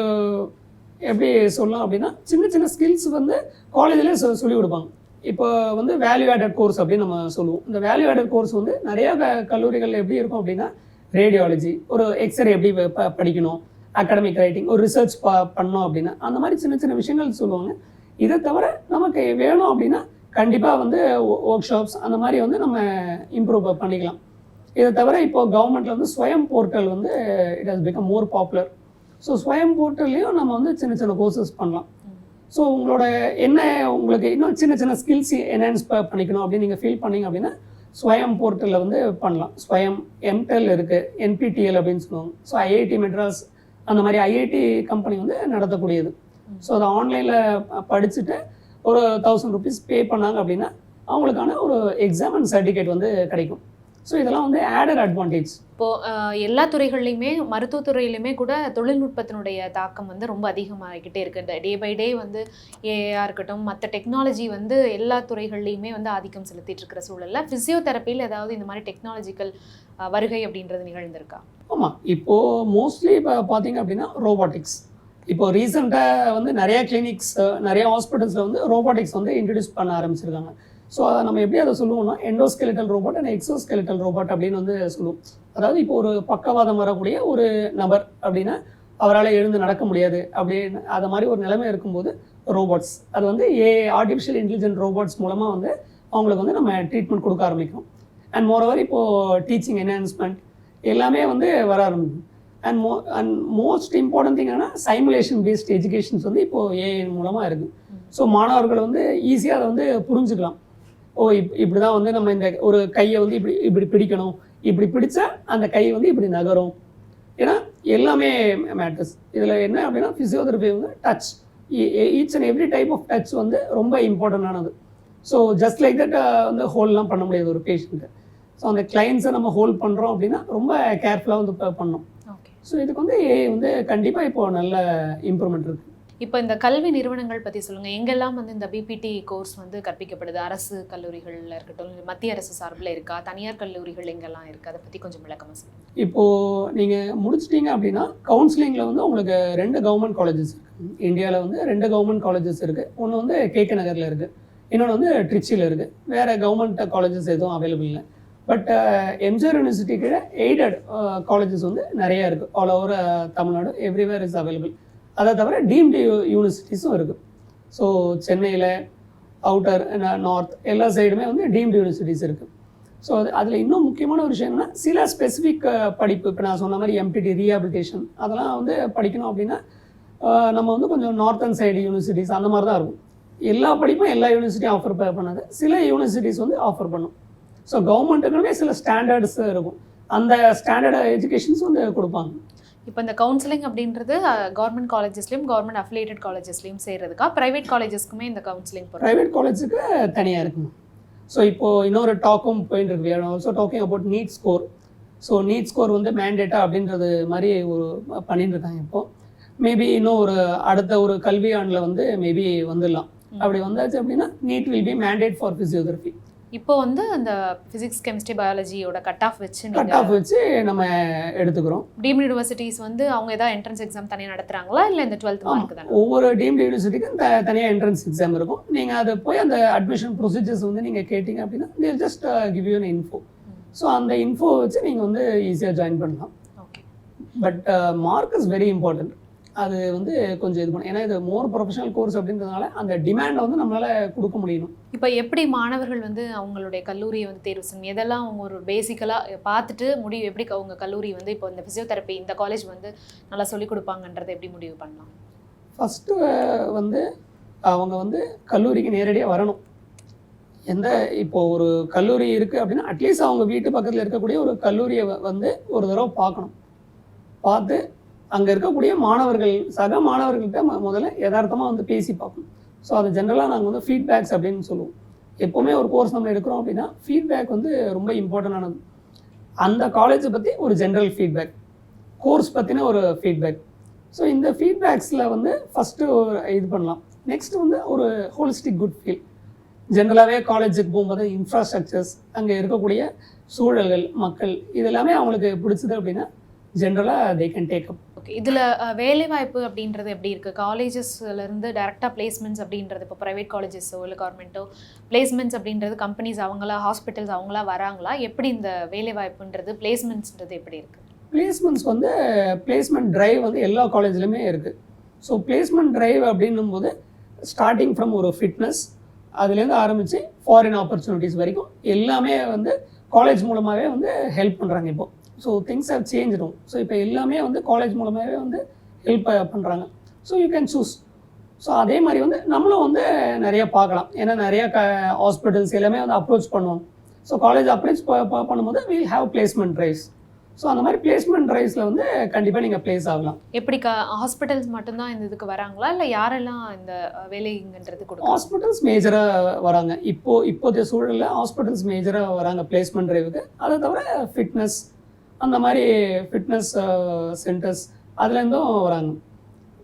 எப்படி சொல்லலாம் அப்படின்னா சின்ன சின்ன ஸ்கில்ஸ் வந்து காலேஜ்லேயே சொ சொல்லி கொடுப்பாங்க. இப்போ வந்து வேல்யூ ஆடட் கோர்ஸ் அப்படின்னு நம்ம சொல்லுவோம். இந்த வேல்யூ ஆடட் கோர்ஸ் வந்து நிறைய க கல்லூரிகள் எப்படி இருக்கும் அப்படின்னா ரேடியாலஜி ஒரு எக்ஸ்ரே எப்படி ப- படிக்கணும் அகாடமிக் ரைட்டிங் ஒரு ரிசர்ச் ப பண்ணோம் அப்படின்னா அந்த மாதிரி சின்ன சின்ன விஷயங்கள் சொல்லுவாங்க. இதை தவிர நமக்கு வேணும் அப்படின்னா கண்டிப்பாக வந்து ஒர்க் ஷாப்ஸ் அந்த மாதிரி வந்து நம்ம இம்ப்ரூவ் பண்ணிக்கலாம். இதை தவிர இப்போ கவர்மெண்ட்ல வந்து ஸ்வயம் போர்ட்டல் வந்து it has become more popular so Swayam போர்ட்டல்லையும் நம்ம வந்து சின்ன சின்ன கோர்சஸ் பண்ணலாம். ஸோ உங்களோட என்ன உங்களுக்கு இன்னும் சின்ன சின்ன ஸ்கில்ஸ் என்ஹான்ஸ் பண்ணிக்கணும் அப்படின்னு நீங்கள் ஃபீல் பண்ணீங்க அப்படின்னா ஸ்வயம் போர்ட்டலில் வந்து பண்ணலாம். ஸ்வயம் எம்டெல் இருக்குது என்பிடிஎல் அப்படின்னு சொல்லுவாங்க. ஸோ ஐஐடி மெட்ராஸ் அந்த மாதிரி ஐஐடி கம்பெனி வந்து நடத்தக்கூடியது. ஸோ அதை ஆன்லைனில் படிச்சுட்டு ஒரு தௌசண்ட் ருபீஸ் பே பண்ணாங்க அப்படின்னா அவங்களுக்கான ஒரு எக்ஸாம் அண்ட் சர்டிஃபிகேட் வந்து கிடைக்கும். ஸோ இதெல்லாம் வந்து ஆடட் அட்வான்டேஜ் இப்போ அஹ், எல்லா துறைகள்லையுமே மருத்துவத்துறையிலுமே கூட தொழில்நுட்பத்தினுடைய தாக்கம் வந்து ரொம்ப அதிகமாகிக்கிட்டே இருக்கு. இந்த டே பை டே வந்து ஏஐஆ இருக்கட்டும் மற்ற டெக்னாலஜி வந்து எல்லா துறைகள்லையுமே வந்து ஆதிக்கம் செலுத்திட்டு இருக்கிற சூழல்ல பிசியோதெரப்பியில் ஏதாவது இந்த மாதிரி டெக்னாலஜிக்கல் வருகை அப்படின்றது நிகழ்ந்திருக்கா? ஆமாம் இப்போது மோஸ்ட்லி இப்போ பார்த்தீங்க அப்படின்னா ரோபாட்டிக்ஸ் இப்போ ரீசெண்டாக வந்து நிறைய கிளினிக்ஸ் நிறைய ஹாஸ்பிட்டல்ஸில் வந்து ரோபாட்டிக்ஸ் வந்து இன்ட்ரடியூஸ் பண்ண ஆரம்பிச்சிருக்காங்க. ஸோ அதை நம்ம எப்படி அதை சொல்லுவோம்னா endoskeletal robot and exoskeletal robot அப்படின்னு வந்து சொல்லுவோம். அதாவது இப்போ ஒரு பக்கவாதம் வரக்கூடிய ஒரு நபர் அப்படின்னா அவரால் எழுந்து நடக்க முடியாது அப்படின்னு அது மாதிரி ஒரு நிலைமை இருக்கும்போது ரோபோட்ஸ் அது வந்து ஏ ஆர்டிஃபிஷியல் இன்டெலிஜென்ட் ரோபோட்ஸ் மூலமாக வந்து அவங்களுக்கு வந்து நம்ம ட்ரீட்மெண்ட் கொடுக்க ஆரம்பிக்கும். அண்ட் மோரோவர் இப்போது டீச்சிங் என்ஹான்ஸ்மெண்ட் எல்லாமே வந்து வர ஆரம்பிக்கும். And mo and most important thing என்னன்னா சைமுலேஷன் பேஸ்ட் எஜுகேஷன்ஸ் வந்து இப்போது ஏஐ மூலமாக இருக்குது ஸோ மாணவர்கள் வந்து ஈஸியாக அதை வந்து புரிஞ்சுக்கலாம். ஓ இப் இப்படி தான் வந்து நம்ம இந்த ஒரு கையை வந்து இப்படி இப்படி பிடிக்கணும். இப்படி பிடிச்சா அந்த கை வந்து இப்படி நகரும். ஏன்னா எல்லாமே மேட்டர்ஸ் இதில் என்ன அப்படின்னா ஃபிசியோதெரபி வந்து touch each and every type of touch வந்து ரொம்ப இம்பார்ட்டண்டானது ஸோ ஜஸ்ட் லைக் தட் வந்து ஹோல்லாம் பண்ண முடியாது ஒரு பேஷண்ட்டு ஸோ அந்த கிளைண்ட்ஸை நம்ம ஹோல்ட் பண்ணுறோம் அப்படின்னா ரொம்ப கேர்ஃபுல்லாக வந்து பண்ணணும். ஸோ இதுக்கு வந்து AI வந்து கண்டிப்பாக இப்போ நல்ல இம்ப்ரூவ்மெண்ட் இருக்குது இப்போ இந்த கல்வி நிறுவனங்கள் பற்றி சொல்லுங்கள் எங்கெல்லாம் வந்து இந்த பிபிடி கோர்ஸ் வந்து கற்பிக்கப்படுது? அரசு கல்லூரிகளில் இருக்கட்டும் மத்திய அரசு சார்பில் இருக்கா? தனியார் கல்லூரிகள் எங்கெல்லாம் இருக்குது அதை பற்றி கொஞ்சம் விளக்கமாக சொல்லுங்கள் இப்போது நீங்கள் முடிச்சிட்டிங்க அப்படின்னா கவுன்சிலிங்கில் வந்து உங்களுக்கு ரெண்டு கவர்மெண்ட் காலேஜஸ் இருக்குது இந்தியாவில் வந்து ரெண்டு கவர்மெண்ட் காலேஜஸ் இருக்குது ஒன்று வந்து கேகே நகரில் இருக்குது இன்னொன்று வந்து ட்ரிச்சியில் இருக்குது வேறு கவர்மெண்ட் காலேஜஸ் எதுவும் அவைலபிள் இல்லை. பட் எம்ஜிஆர் யூனிவர்சிட்டி கீழே எய்டட் காலேஜஸ் வந்து நிறைய இருக்குது all over Tamil Nadu. Everywhere is available அதை தவிர டீம்டு யூனிவர்சிட்டிஸும் இருக்குது ஸோ சென்னையில் அவுட்டர் நார்த் எல்லா சைடுமே வந்து டீம்டு யூனிவர்சிட்டிஸ் இருக்குது ஸோ அது அதில் இன்னும் முக்கியமான ஒரு விஷயம் சில ஸ்பெசிஃபிக் படிப்பு இப்போ நான் சொன்ன மாதிரி எம்டிடி ரீஹாபிலிட்டேஷன் அதெல்லாம் வந்து படிக்கணும் அப்படின்னா நம்ம வந்து கொஞ்சம் நார்த்தன் சைடு யூனிவர்சிட்டிஸ் அந்த மாதிரி தான் இருக்கும். எல்லா படிப்பும் எல்லா யூனிவர்சிட்டியும் ஆஃபர் பண்ணாது. சில யூனிவர்சிட்டிஸ் வந்து ஆஃபர் பண்ணும். ஸோ கவர்மெண்ட்டுக்குமே சில ஸ்டாண்டர்ட்ஸ் இருக்கும். அந்த ஸ்டாண்டர்ட் எஜுகேஷன்ஸ் வந்து கொடுப்பாங்க. இப்போ இந்த கவுன்சிலிங் அப்படின்றது கவர்மெண்ட் காலேஜஸ்லையும் கவர்மெண்ட் அஃபிலியேட்டட் காலேஜஸ்லையும் சேர்றதுக்கா? ப்ரைவேட் காலேஜஸ்க்குமே இந்த கவுன்சிலிங் ப்ரைவேட் காலேஜுக்கு தனியாக இருக்குங்க ஸோ இப்போது இன்னொரு டாக்கும் போயிட்டு இருக்கு. Also talking about NEET score so NEET score வந்து மேண்டேட்டா அப்படின்றது மாதிரி ஒரு பண்ணிட்டு இருக்காங்க இப்போ. மேபி இன்னும் ஒரு அடுத்த ஒரு கல்வி ஆண்டில் வந்து மேபி வந்துடலாம். அப்படி வந்தாச்சு அப்படின்னா NEET will be mandate for physiotherapy இப்போ வந்து அந்த பிசிக்ஸ் கெமிஸ்ட்ரி பயாலஜியோட கட் ஆஃப் வச்சு கட் ஆஃப் வச்சு நம்ம எடுத்துக்கிறோம். டீம் யூனிவர்சிட்டிஸ் வந்து அவங்க ஏதாவது என்ட்ரன்ஸ் எக்ஸாம் தனியாக நடத்துறாங்களா? இல்லை இந்த டுவெல்த். மார்க் தானே? ஒவ்வொரு டீம்டு யூனிவர்சிட்டிக்கும் த தனியாக என்ட்ரன்ஸ் எக்ஸாம் இருக்கும். நீங்கள் அதை போய் அந்த அட்மிஷன் ப்ரொசீஜர்ஸ் வந்து நீங்கள் கேட்டிங்க அப்படின்னா there just give you info so அந்த இன்ஃபோ வச்சு நீங்கள் வந்து ஈஸியாக ஜாயின் பண்ணலாம். Okay. But mark is very important அது வந்து கொஞ்சம் இது பண்ணும் ஏன்னா இது மோர் ப்ரொஃபஷனல் கோர்ஸ் அப்படின்றதுனால அந்த டிமாண்டை வந்து நம்மளால் கொடுக்க முடியணும். இப்போ எப்படி மாணவர்கள் வந்து அவங்களுடைய கல்லூரியை வந்து தேர்வு செய்யணும் எதெல்லாம் அவங்க ஒரு பேசிக்கலாக பார்த்துட்டு முடிவு எப்படி அவங்க கல்லூரி வந்து இப்போ இந்த ஃபிசியோதெரப்பி இந்த காலேஜ் வந்து நல்லா சொல்லிக் கொடுப்பாங்கன்றதை எப்படி முடிவு பண்ணலாம்? ஃபஸ்ட்டு வந்து அவங்க வந்து கல்லூரிக்கு நேரடியாக வரணும். எந்த இப்போ ஒரு கல்லூரி இருக்குது அப்படின்னா அட்லீஸ்ட் அவங்க வீட்டு பக்கத்தில் இருக்கக்கூடிய ஒரு கல்லூரியை வந்து ஒரு தடவை பார்க்கணும். பார்த்து அங்கே இருக்கக்கூடிய மாணவர்கள் சக மாணவர்கள்ட்ட ம- முதல்ல யதார்த்தமாக வந்து பேசி பார்க்கணும். ஸோ அதை ஜென்ரலாக நாங்கள் வந்து ஃபீட்பேக்ஸ் அப்படின்னு சொல்லுவோம். எப்போவுமே ஒரு கோர்ஸ் நம்ம எடுக்கிறோம் அப்படின்னா ஃபீட்பேக் வந்து ரொம்ப இம்பார்ட்டண்டானது அந்த காலேஜை பற்றி ஒரு ஜென்ரல் ஃபீட்பேக் கோர்ஸ் பற்றின ஒரு ஃபீட்பேக் ஸோ இந்த ஃபீட்பேக்ஸில் வந்து ஃபஸ்ட்டு ஒரு இது பண்ணலாம். நெக்ஸ்ட் வந்து ஒரு ஹோலிஸ்டிக் குட் ஃபீல் ஜென்ரலாகவே காலேஜுக்கு போகும்போது இன்ஃப்ராஸ்ட்ரக்சர்ஸ் அங்கே இருக்கக்கூடிய சூழல்கள் மக்கள் இது எல்லாமே அவங்களுக்கு பிடிச்சது அப்படின்னா ஜென்ரலாக they can take up okay இதில் வேலைவாய்ப்பு அப்படின்றது எப்படி இருக்குது காலேஜஸ்லேருந்து டேரெக்டாக பிளேஸ்மெண்ட்ஸ் அப்படின்றது இப்போ ப்ரைவேட் காலேஜஸோ இல்லை கவர்மெண்ட்டோ பிளேஸ்மெண்ட்ஸ் அப்படின்றது கம்பெனிஸ் அவங்களா ஹாஸ்பிட்டல்ஸ் அவங்களா வராங்களா? எப்படி இந்த வேலைவாய்ப்புன்றது பிளேஸ்மெண்ட்ஸ்ன்றது எப்படி இருக்குது பிளேஸ்மெண்ட்ஸ் வந்து பிளேஸ்மெண்ட் ட்ரைவ் வந்து எல்லா காலேஜ்லையுமே இருக்குது ஸோ பிளேஸ்மெண்ட் ட்ரைவ் அப்படின்னும் போது ஸ்டார்டிங் ஃப்ரம் ஒரு ஃபிட்னஸ் அதுலேருந்து ஆரம்பித்து ஃபாரின் ஆப்பர்ச்சுனிட்டிஸ் வரைக்கும் எல்லாமே வந்து காலேஜ் மூலமாகவே வந்து ஹெல்ப் பண்ணுறாங்க இப்போது ஸோ திங்ஸ் ஹவ் சேஞ்சிடும் ஸோ இப்போ எல்லாமே வந்து காலேஜ் மூலமாகவே வந்து ஹெல்ப் பண்ணுறாங்க so you can choose so அதே மாதிரி வந்து நம்மளும் வந்து நிறைய பார்க்கலாம். ஏன்னா நிறைய க ஹாஸ்பிட்டல்ஸ் எல்லாமே வந்து அப்ரோச் பண்ணுவோம் ஸோ காலேஜ் அப்ரோச் பண்ணும்போது we'll have placement drives so அந்த மாதிரி பிளேஸ்மெண்ட் ட்ரைவ்ஸில் வந்து கண்டிப்பாக நீங்கள் ப்ளேஸ் ஆகலாம். எப்படி க ஹாஸ்பிட்டல்ஸ் மட்டும்தான் இந்த இதுக்கு வராங்களா? இல்லை யாரெல்லாம் இந்த அஹ், வேலைங்கிறது கொடுக்கும் ஹாஸ்பிட்டல்ஸ் மேஜராக வராங்க. இப்போ இப்போதைய சூழலில் ஹாஸ்பிட்டல்ஸ் மேஜராக வராங்க பிளேஸ்மெண்ட் டிரைவுக்கு அதை தவிர ஃபிட்னஸ் அந்த மாதிரி ஃபிட்னஸ் சென்டர்ஸ் uh, அதுலேருந்தும் வராங்க.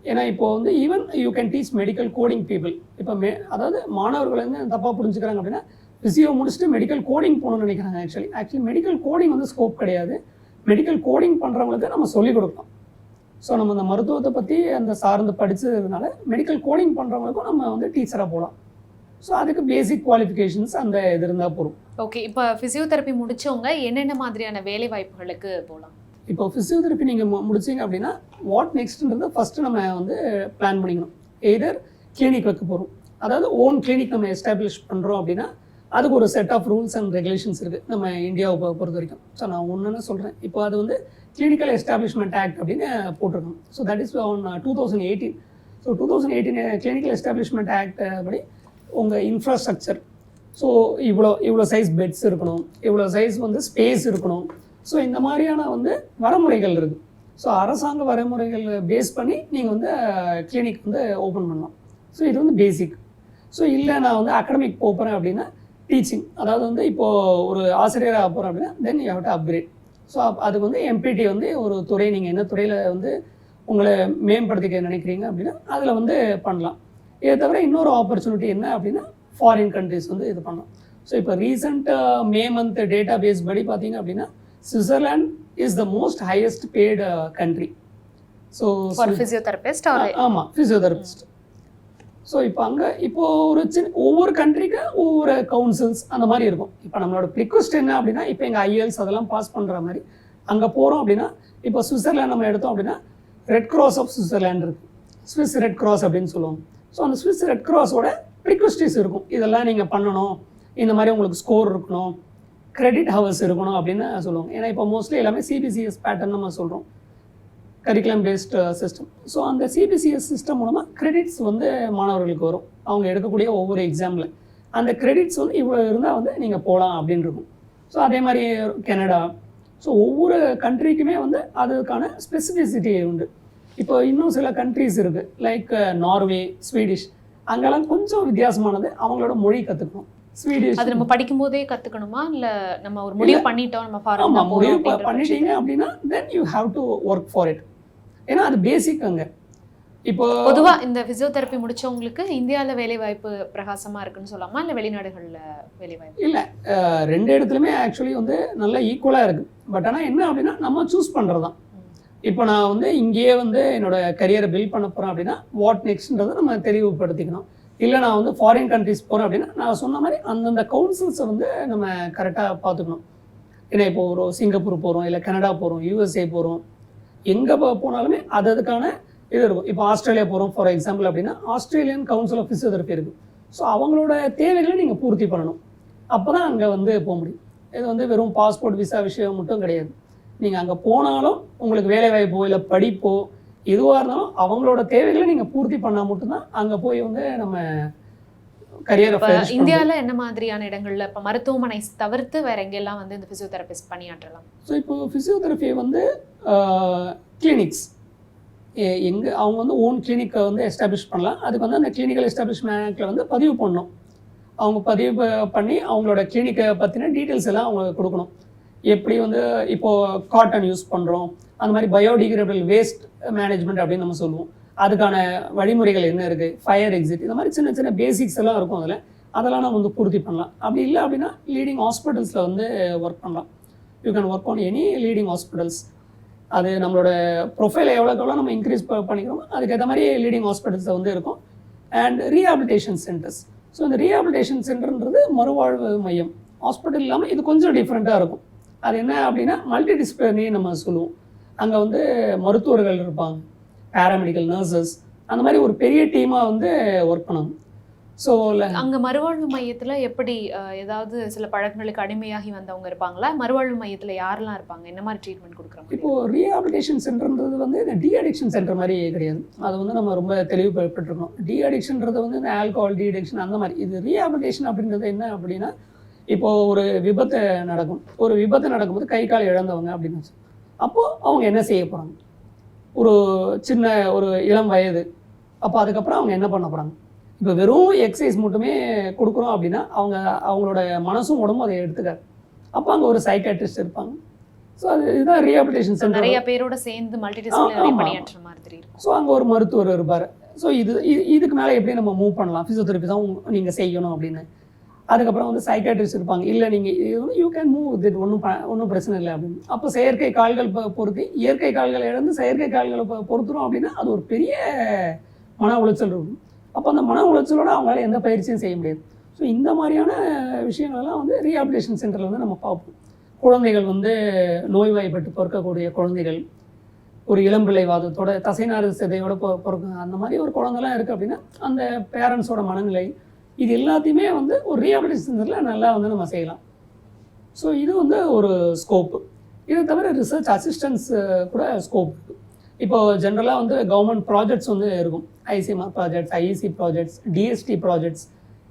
ஏன்னா இப்போ வந்து even you can teach medical coding people இப்போ மே அதாவது மாணவர்கள் வந்து தப்பாக புரிஞ்சுக்கிறாங்க அப்படின்னா ஃபிசியோ முடிச்சுட்டு மெடிக்கல் கோடிங் போகணும்னு நினைக்கிறாங்க ஆக்சுவலி ஆக்சுவலி மெடிக்கல் கோடிங் வந்து ஸ்கோப் கிடையாது. மெடிக்கல் கோடிங் பண்ணுறவங்களுக்கு நம்ம சொல்லிக் கொடுப்போம் ஸோ நம்ம அந்த மருத்துவத்தை பற்றி அந்த சார்ந்து படித்ததுனால மெடிக்கல் கோடிங் பண்ணுறவங்களுக்கும் நம்ம வந்து டீச்சராக போகலாம். ஸோ அதுக்கு பேசிக் குவாலிஃபிகேஷன்ஸ் அந்த இது இருந்தால் போதும். ஓகே இப்போ ஃபிசியோதெரப்பி முடிச்சவங்க என்னென்ன மாதிரியான வேலை வாய்ப்புகளுக்கு போகலாம் இப்போ ஃபிசியோதெரப்பி நீங்கள் முடிச்சீங்க அப்படின்னா வாட் நெக்ஸ்ட்ன்றதை ஃபஸ்ட்டு நம்ம வந்து பிளான் பண்ணிக்கணும். எய்தர் கிளினிக் வைக்க போகிறோம் அதாவது ஓன் கிளினிக் நம்ம எஸ்டாப்ளிஷ் பண்ணுறோம் அப்படின்னா அதுக்கு ஒரு set of rules and regulations இருக்குது நம்ம இந்தியாவை பொறுத்த வரைக்கும். ஸோ நான் ஒன்றுன்னு சொல்கிறேன் இப்போ அது வந்து கிளினிக்கல் எஸ்டாப்ளிஷ்மெண்ட் ஆக்ட் அப்படின்னு போட்டிருக்கோம் so that is on two thousand eighteen so two thousand eighteen clinical establishment act படி உங்கள் இன்ஃப்ராஸ்ட்ரக்சர் ஸோ இவ்வளோ இவ்வளோ சைஸ் பெட்ஸ் இருக்கணும். இவ்வளோ சைஸ் வந்து ஸ்பேஸ் இருக்கணும். ஸோ இந்த மாதிரியான வந்து வரமுறைகள் இருக்குது ஸோ அரசாங்க வரைமுறைகள் பேஸ் பண்ணி நீங்கள் வந்து கிளினிக் வந்து ஓப்பன் பண்ணலாம். ஸோ இது வந்து பேசிக் ஸோ இல்லை நான் வந்து அகடமிக் போகிறேன் அப்படின்னா டீச்சிங் அதாவது வந்து இப்போது ஒரு ஆசிரியராக போகிறேன் அப்படின்னா then you have to upgrade so அதுக்கு வந்து எம்பிடி வந்து ஒரு துறை. நீங்கள் என்ன துறையில் வந்து உங்களை மேம்படுத்திக்க நினைக்கிறீங்க அப்படின்னா அதில் வந்து பண்ணலாம். இதை தவிர இன்னொரு ஆப்பர்ச்சுனிட்டி என்ன அப்படின்னா ஃபாரின் கண்ட்ரிஸ் வந்து இது பண்ணலாம். ஸோ இப்போ ரீசெண்ட் மே மந்த் டேட்டா பேஸ் படி பார்த்தீங்க அப்படின்னா Switzerland is the most highest paid country so physiotherapist ஆமாம் ஃபிசியோதெரபிஸ்ட் ஸோ இப்போ அங்கே இப்போ ஒரு சின்ன ஒவ்வொரு கண்ட்ரிக்கு ஒவ்வொரு கவுன்சில்ஸ் அந்த மாதிரி இருக்கும். இப்போ நம்மளோட ரிக்வஸ்ட் என்ன அப்படின்னா இப்போ எங்கள் ஐஎல்ஸ் அதெல்லாம் பாஸ் பண்ணுற மாதிரி அங்கே போகிறோம் அப்படின்னா இப்போ சுவிட்சர்லாந்து நம்ம எடுத்தோம் அப்படின்னா ரெட் கிராஸ் ஆஃப் சுவிட்சர்லாண்ட் இருக்கு. ஸ்விஸ் ரெட் கிராஸ் அப்படின்னு சொல்லுவோம் ஸோ அந்த ஸ்விஸ் ரெட் கிராஸோட ரிக்வஸ்டிஸ் இருக்கும். இதெல்லாம் நீங்கள் பண்ணணும். இந்த மாதிரி உங்களுக்கு ஸ்கோர் இருக்கணும். கிரெடிட் ஹவர்ஸ் இருக்கணும் அப்படின்னு சொல்லுவாங்க. ஏன்னா இப்போ மோஸ்ட்லி எல்லாமே சிபிசிஎஸ் பேட்டர்ன் நம்ம சொல்கிறோம் கரிக்குலம் பேஸ்ட் சிஸ்டம் ஸோ அந்த சிபிசிஎஸ் சிஸ்டம் மூலமாக கிரெடிட்ஸ் வந்து மாணவர்களுக்கு வரும். அவங்க எடுக்கக்கூடிய ஒவ்வொரு எக்ஸாமில் அந்த கிரெடிட்ஸ் வந்து இவ்வளோ இருந்தால் வந்து நீங்கள் போகலாம் அப்படின்னு இருக்கும். ஸோ அதே மாதிரி கெனடா ஸோ ஒவ்வொரு கண்ட்ரிக்குமே வந்து அதுக்கான ஸ்பெசிஃபிசிட்டி உண்டு. இப்போ இன்னும் சில கண்ட்ரிஸ் இருக்குது லைக் நார்வே ஸ்வீடிஷ் அங்கெல்லாம் கொஞ்சம் வித்தியாசமானது. அவங்களோட மொழி கற்றுக்கணும் ஸ்வீடிஷ் அது நம்ம படிக்கும் போதே கத்துக்கணுமா? இல்ல நம்ம ஒரு முடிவு பண்ணிட்டோம் நம்ம தான் முடிவு பண்ணிட்டீங்க அப்படின்னா then you have to work for it ஏன்னா அது பேசிக் அங்கே. இப்போ பொதுவா இந்த பிசியோதெரப்பி முடிச்சவங்களுக்கு இந்தியால வேலை வாய்ப்பு பிரகாசமா இருக்குன்னு சொல்லலாமா இல்ல வெளிநாடுகள்ல வேலை வாய்ப்பு இல்லை ரெண்டு இடத்துலையுமே ஆக்சுவலி வந்து நல்லா ஈக்குவலாக இருக்குது பட் ஆனால் என்ன அப்படின்னா நம்ம சூஸ் பண்ணுறது தான் இப்போ நான் வந்து இங்கேயே வந்து என்னோட கரியரை பில்ட் பண்ண போகிறேன் அப்படின்னா வாட் நெக்ஸ்ட்ன்றதை நம்ம தெளிவுபடுத்திக்கணும். இல்லை நான் வந்து ஃபாரின் கண்ட்ரிஸ் போகிறேன் அப்படின்னா நான் சொன்ன மாதிரி அந்தந்த கவுன்சில்ஸை வந்து நம்ம கரெக்டாக பார்த்துக்கணும். ஏன்னா இப்போ ஒரு சிங்கப்பூர் போகிறோம் இல்லை கனடா போகிறோம் யூஎஸ்ஏ போகிறோம் எங்கே போனாலுமே அது அதுக்கான இது இருக்கும். இப்போ ஆஸ்திரேலியா போகிறோம் ஃபார் எக்ஸாம்பிள் அப்படின்னா ஆஸ்திரேலியன் கவுன்சில் ஆஃப் ஃபிசியோதெரப்பி இருக்குது ஸோ அவங்களோட தேவைகளை நீங்கள் பூர்த்தி பண்ணணும். அப்போ தான் அங்கே வந்து போக முடியும். இது வந்து வெறும் பாஸ்போர்ட் விசா விஷயம் மட்டும் கிடையாது. நீங்கள் அங்கே போனாலும் உங்களுக்கு வேலை வாய்ப்போ இல்லை படிப்போ எதுவாக இருந்தாலும் அவங்களோட தேவைகளை நீங்கள் பூர்த்தி பண்ணால் மட்டும்தான் அங்கே போய் வந்து நம்ம கரியரை இப்ப இந்தியால என்ன மாதிரியான இடங்கள்ல இப்ப மருத்துவமனை தவிர்த்து வேற எங்கெல்லாம் வந்து இந்த பிசியோதெரபிஸ்ட் பணியாற்றலாம்? ஸோ இப்போ ஃபிசியோதெரப்பி வந்து கிளினிக்ஸ் எங்கே அவங்க வந்து ஓன் கிளினிக்கை வந்து எஸ்டாப்ளிஷ் பண்ணலாம். அதுக்கு வந்து அந்த கிளினிக்கல் எஸ்டாப்ளிஷ்மெண்ட்டில் வந்து பதிவு பண்ணணும். அவங்க பதிவு பண்ணி அவங்களோட கிளினிக்கை பற்றின டீட்டெயில்ஸ் எல்லாம் அவங்க கொடுக்கணும். எப்படி வந்து இப்போது காட்டன் யூஸ் பண்ணுறோம் அந்த மாதிரி பயோடிகிரேடபிள் வேஸ்ட் மேனேஜ்மெண்ட் அப்படின்னு நம்ம சொல்லுவோம். அதுக்கான வழிமுறைகள் என்ன இருக்குது ஃபயர் எக்ஸிட் இந்த மாதிரி சின்ன சின்ன பேசிக்ஸ் எல்லாம் இருக்கும் அதில். அதெல்லாம் நம்ம வந்து பூர்த்தி பண்ணலாம். அப்படி இல்லை அப்படின்னா லீடிங் ஹாஸ்பிட்டல்ஸில் வந்து ஒர்க் பண்ணலாம். You can work on any leading hospitals அது நம்மளோட ப்ரொஃபைலை எவ்வளோக்கு எவ்வளோ நம்ம இன்க்ரீஸ் பண்ணிக்கிறோமோ அதுக்கேற்ற மாதிரி லீடிங் ஹாஸ்பிட்டல்ஸில் வந்து இருக்கும். அண்ட் ரீஹாபிலிட்டேஷன் சென்டர்ஸ் ஸோ இந்த ரீஹாபிலிட்டேஷன் சென்டர்ன்றது மறுவாழ்வு மையம். ஹாஸ்பிட்டல் இல்லாமல் இது கொஞ்சம் டிஃப்ரெண்ட்டாக இருக்கும். அது என்ன அப்படின்னா மல்டி டிசிப்ளினரி நம்ம சொல்லுவோம். அங்கே வந்து மருத்துவர்கள் இருப்பாங்க. பேராமெடிக்கல் நர்சஸ் அந்த மாதிரி ஒரு பெரிய டீமாக வந்து ஒர்க் பண்ணணும். ஸோ அங்க மறுவாழ்வு மையத்துல எப்படி ஏதாவது சில பழக்கங்களுக்கு அடிமையாகி வந்தவங்க இருப்பாங்களா? மறுவாழ்வு மையத்துல யாரெல்லாம் இருப்பாங்க? என்ன மாதிரி ட்ரீட்மெண்ட் கொடுக்குறாங்க இப்போ ரீஹாபிலிட்டேஷன் சென்டர்ன்றது வந்து இந்த டி அடிக்ஷன் சென்டர் மாதிரி கிடையாது. அது வந்து நம்ம ரொம்ப தெளிவுபட்டுருக்கோம் டி அடிக்ஷன்ன்றது வந்து இந்த ஆல்கஹால் டி அடிக்ஷன் அந்த மாதிரி. இது ரீஹாபிலிட்டேஷன் அப்படின்றது என்ன அப்படின்னா இப்போ ஒரு விபத்து நடக்கும். ஒரு விபத்து நடக்கும்போது கை கால் இழந்தவங்க அப்படின்னு வச்சு அப்போது அவங்க என்ன செய்ய போகிறாங்க ஒரு சின்ன ஒரு இளம் வயது. அப்போ அதுக்கப்புறம் அவங்க என்ன பண்ண போகிறாங்க இப்போ வெறும் எக்ஸசைஸ் மட்டுமே கொடுக்குறோம் அப்படின்னா அவங்க அவங்களோட மனசும் உடம்பும் அதை எடுத்துக்காது. அப்போ அங்கே ஒரு சைக்காட்ரிஸ்ட் இருப்பாங்க. ஸோ அது இதுதான் ரீஹாபிலிட்டேஷன் சென்டர் நிறைய பேரோட சேர்ந்து மல்டி டிசிப்ளினரி ஆமா. பணியாற்றுற மாதிரி இருக்கும் ஸோ அங்கே ஒரு மருத்துவர் இருப்பார். ஸோ இது இது இதுக்கு மேலே எப்படி நம்ம மூவ் பண்ணலாம்? ஃபிசியோதெரப்பி தான் நீங்கள் செய்யணும் அப்படின்னு. அதுக்கப்புறம் வந்து சைக்காட்ரிஸ்ட் இருப்பாங்க. இல்லை நீங்கள் யூ கேன் மூவ் இது ஒன்றும் ஒன்றும் பிரச்சனை இல்லை அப்படின்னு. அப்போ செயற்கை கால்கள் பொறுத்து இயற்கை கால்களை இழந்து செயற்கை கால்களை பொறுத்துறோம் அப்படின்னா அது ஒரு பெரிய மன உளைச்சல் இருக்கும். அப்போ அந்த மன உளைச்சலோட அவங்களால எந்த பயிற்சியும் செய்ய முடியாது. ஸோ இந்த மாதிரியான விஷயங்களெல்லாம் வந்து ரீஹாபிலிட்டேஷன் சென்டரில் வந்து நம்ம பார்ப்போம். குழந்தைகள் வந்து நோய்வாய்ப்பட்டு பிறக்கக்கூடிய குழந்தைகள் ஒரு இளம்பிள்ளைவாதத்தோட தசைநாறு சிதையோட பொறுக்க அந்த மாதிரி ஒரு குழந்தைலாம் இருக்குது அப்படின்னா அந்த பேரண்ட்ஸோட மனநிலை இது எல்லாத்தையுமே வந்து ஒரு ரீஹாபிலிட்டேஷன் சென்டரில் நல்லா வந்து நம்ம செய்யலாம். ஸோ இது வந்து ஒரு ஸ்கோப்பு இது தவிர ரிசர்ச் அசிஸ்டன்ஸ் கூட ஸ்கோப் இருக்குது ஜென்ரலாக வந்து கவர்மெண்ட் ப்ராஜெக்ட்ஸ் வந்து இருக்கும். ICMR projects IEC projects DST projects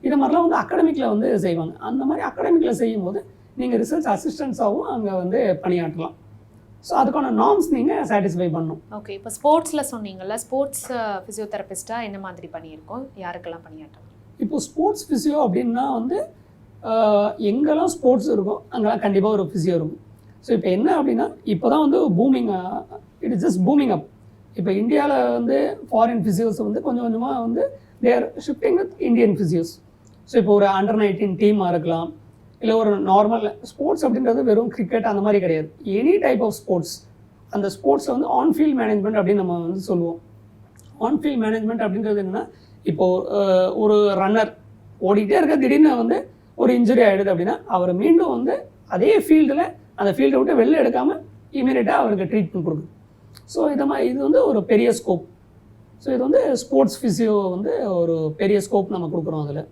இது மாதிரிலாம் வந்து அகாடமிக்கில் வந்து செய்வாங்க. அந்த மாதிரி அகாடமிக்கில் செய்யும்போது நீங்கள் ரிசர்ச் அசிஸ்டன்ஸாகவும் அங்கே வந்து பணியாற்றலாம். ஸோ அதுக்கான நார்ம்ஸ் நீங்கள் சாட்டிஸ்ஃபை பண்ணணும். ஓகே இப்போ ஸ்போர்ட்ஸில் சொன்னீங்கல்ல ஸ்போர்ட்ஸ் ஃபிசியோதெரபிஸ்ட்டாக என்ன மாதிரி பண்ணியிருக்கோம்? யாருக்கெல்லாம் பணியாற்றலாம் இப்போ ஸ்போர்ட்ஸ் ஃபிசியோ அப்படின்னா வந்து எங்கெல்லாம் ஸ்போர்ட்ஸ் இருக்கோ அங்கெல்லாம் கண்டிப்பாக ஒரு ஃபிசியோ இருக்கும். ஸோ இப்போ என்ன அப்படின்னா இப்போ தான் வந்து booming it is just booming up இப்போ இந்தியாவில் வந்து ஃபாரின் ஃபிசியோஸ் வந்து கொஞ்சம் கொஞ்சமாக வந்து they're shifting with Indian physios so இப்போ ஒரு அண்டர் நைன்டீன் டீமாக இருக்கலாம் இல்லை ஒரு நார்மல் ஸ்போர்ட்ஸ் அப்படின்றது வெறும் கிரிக்கெட் அந்த மாதிரி கிடையாது. எனி டைப் ஆஃப் ஸ்போர்ட்ஸ் அந்த ஸ்போர்ட்ஸில் வந்து ஆன் ஃபீல்ட் மேனேஜ்மெண்ட் அப்படின்னு நம்ம வந்து சொல்லுவோம். ஆன்ஃபீல்ட் மேனேஜ்மெண்ட் அப்படின்றது என்னன்னா இப்போ அஹ், ஒரு ரன்னர் ஓடிட்டே இருக்க திடீர்னு வந்து ஒரு இன்ஜுரி ஆகிடுது அப்படின்னா அவர் மீண்டும் வந்து அதே ஃபீல்டில் அந்த ஃபீல்டை விட்டு வெளில எடுக்காமல் இமீடியட்டாக அவருக்கு ட்ரீட்மெண்ட் கொடுக்குது ஸோ இதை மாதிரி இது வந்து ஒரு பெரிய ஸ்கோப் ஸோ இது வந்து ஸ்போர்ட்ஸ் ஃபிசியோ வந்து ஒரு பெரிய ஸ்கோப் நம்ம கொடுக்குறோம் அதில்.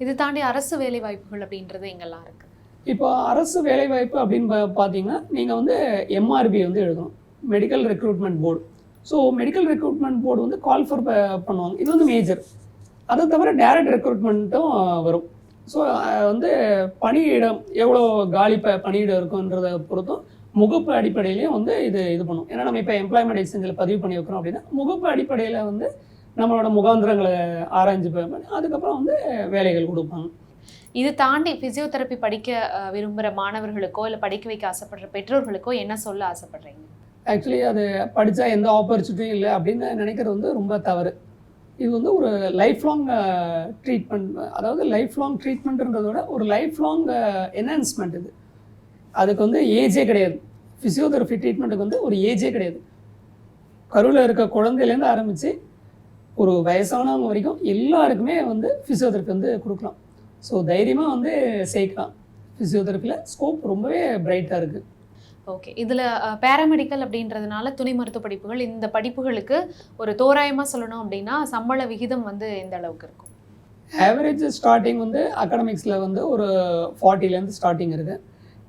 இது தாண்டி அரசு வேலை வாய்ப்புகள் அப்படின்றது எங்கெல்லாம் இருக்கு? இப்போ அரசு வேலைவாய்ப்பு அப்படின்னு பார்த்தீங்கன்னா நீங்கள் வந்து எம்ஆர்பி வந்து எழுதணும். Medical recruitment board so medical recruitment board வந்து கால் ஃபார் uh, பண்ணுவாங்க. இது வந்து மேஜர் அதை தவிர டைரக்ட் ரெக்ரூட்மெண்ட்டும் uh, வரும். ஸோ uh, வந்து பணியிடம் எவ்வளோ காலி ப பணியிடம் இருக்குன்றதை பொறுத்தும் முகப்பு அடிப்படையிலையும் வந்து இது இது பண்ணும். ஏன்னா நம்ம இப்போ எம்ப்ளாய்மெண்ட் எக்ஸ்சேஞ்சில் பதிவு பண்ணி வைக்கிறோம் அப்படின்னா முகப்பு அடிப்படையில் வந்து நம்மளோட முகாந்திரங்களை ஆராய்ஞ்சு பண்ணி அதுக்கப்புறம் வந்து வேலைகள் கொடுப்பாங்க. இது தாண்டி ஃபிசியோதெரப்பி படிக்க விரும்புகிற மாணவர்களுக்கோ இல்லை படிக்க வைக்க ஆசைப்படுற பெற்றோர்களுக்கோ என்ன சொல்ல ஆசைப்படுறீங்க? ஆக்சுவலி அது படித்தா எந்த ஆப்பர்ச்சுனிட்டியும் இல்லை அப்படின்னு நினைக்கிறது வந்து ரொம்ப தவறு. இது வந்து ஒரு லைஃப் லாங் ட்ரீட்மெண்ட் அதாவது லைஃப் லாங் ட்ரீட்மெண்ட்ன்றத விட ஒரு லைஃப் லாங் என்ஹான்ஸ்மெண்ட் இது. அதுக்கு வந்து ஏஜே கிடையாது. ஃபிசியோதெரபி ட்ரீட்மெண்ட்டுக்கு வந்து ஒரு ஏஜே கிடையாது. கருவில் இருக்க குழந்தையிலேருந்து ஆரம்பித்து ஒரு வயசானவங்க வரைக்கும் எல்லாருக்குமே வந்து ஃபிசியோதெரபி வந்து கொடுக்கலாம். ஸோ தைரியமாக வந்து சேர்க்கலாம். ஃபிசியோதெரப்பியில் ஸ்கோப் ரொம்பவே பிரைட்டாக இருக்குது ஓகே இதில் பேராமெடிக்கல் அப்படின்றதுனால துணை மருத்துவ படிப்புகள் இந்த படிப்புகளுக்கு ஒரு தோராயமாக சொல்லணும் அப்படின்னா சம்பள விகிதம் வந்து எந்த அளவுக்கு இருக்கும்? ஆவரேஜ் ஸ்டார்டிங் வந்து அகாடமிக்ஸில் வந்து ஒரு ஃபார்ட்டிலேருந்து ஸ்டார்டிங் இருக்குது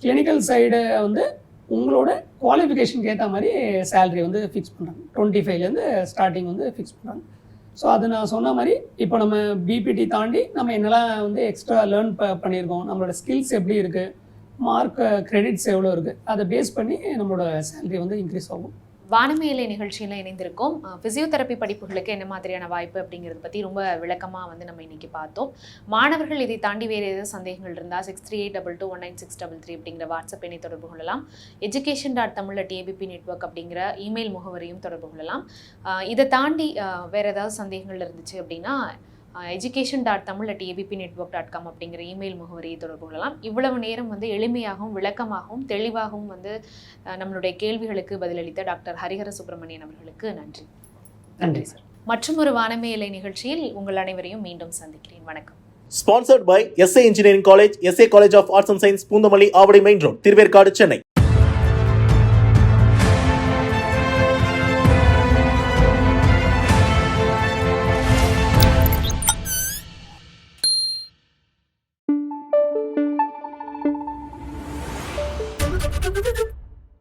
கிளினிக்கல் சைடு வந்து உங்களோட குவாலிஃபிகேஷனுக்கு ஏற்ற மாதிரி சேலரி வந்து ஃபிக்ஸ் பண்ணுறாங்க டுவெண்ட்டி ஃபைவ்லேருந்து ஸ்டார்டிங் வந்து ஃபிக்ஸ் பண்ணுறாங்க ஸோ அது நான் சொன்ன மாதிரி இப்போ நம்ம பிபிடி தாண்டி நம்ம என்னெல்லாம் வந்து எக்ஸ்ட்ரா லேர்ன் ப பண்ணியிருக்கோம் நம்மளோட ஸ்கில்ஸ் எப்படி இருக்குது மார்க் கிரெடிட்ஸ் எவ்வளோ இருக்குது அதை பேஸ் பண்ணி நம்மளோட சேலரி வந்து இன்க்ரீஸ் ஆகும். வானமேலை நிகழ்ச்சியில் இணைந்திருக்கோம். ஃபிசியோதெரப்பி படிப்புகளுக்கு என்ன மாதிரியான வாய்ப்பு அப்படிங்கிறத பற்றி ரொம்ப விளக்கமாக வந்து நம்ம இன்னைக்கு பார்த்தோம். மாணவர்கள் இதை தாண்டி வேறு ஏதாவது சந்தேகங்கள் இருந்தால் six three eight double two one nine six double three அப்படிங்கிற வாட்ஸ்அப் எண்ணை தொடர்பு கொள்ளலாம். Education dot Tamil at ABP network அப்படிங்கிற இமெயில் முகவரியும் தொடர்பு கொள்ளலாம். இதை தாண்டி வேறு ஏதாவது சந்தேகங்கள் இருந்துச்சு அப்படின்னா education dot Tamil at ABP network dot com அப்படிங்கிற இமெயில் முகவரியை தொடர்பு கொள்ளலாம். இவ்வளவு நேரம் வந்து எளிமையாகவும் விளக்கமாகவும் தெளிவாகவும் வந்து நம்மளுடைய கேள்விகளுக்கு பதிலளித்த டாக்டர் ஹரிஹர சுப்பிரமணியன் அவர்களுக்கு நன்றி. நன்றி. சார். மற்றும் ஒரு வானமேலை நிகழ்ச்சியில் உங்கள் அனைவரையும் மீண்டும் சந்திக்கிறேன். வணக்கம். Sponsored by SA Engineering College, SA College of Arts and Science, Pundamali, Avadi Main Road, Tirverkadu, Chennai.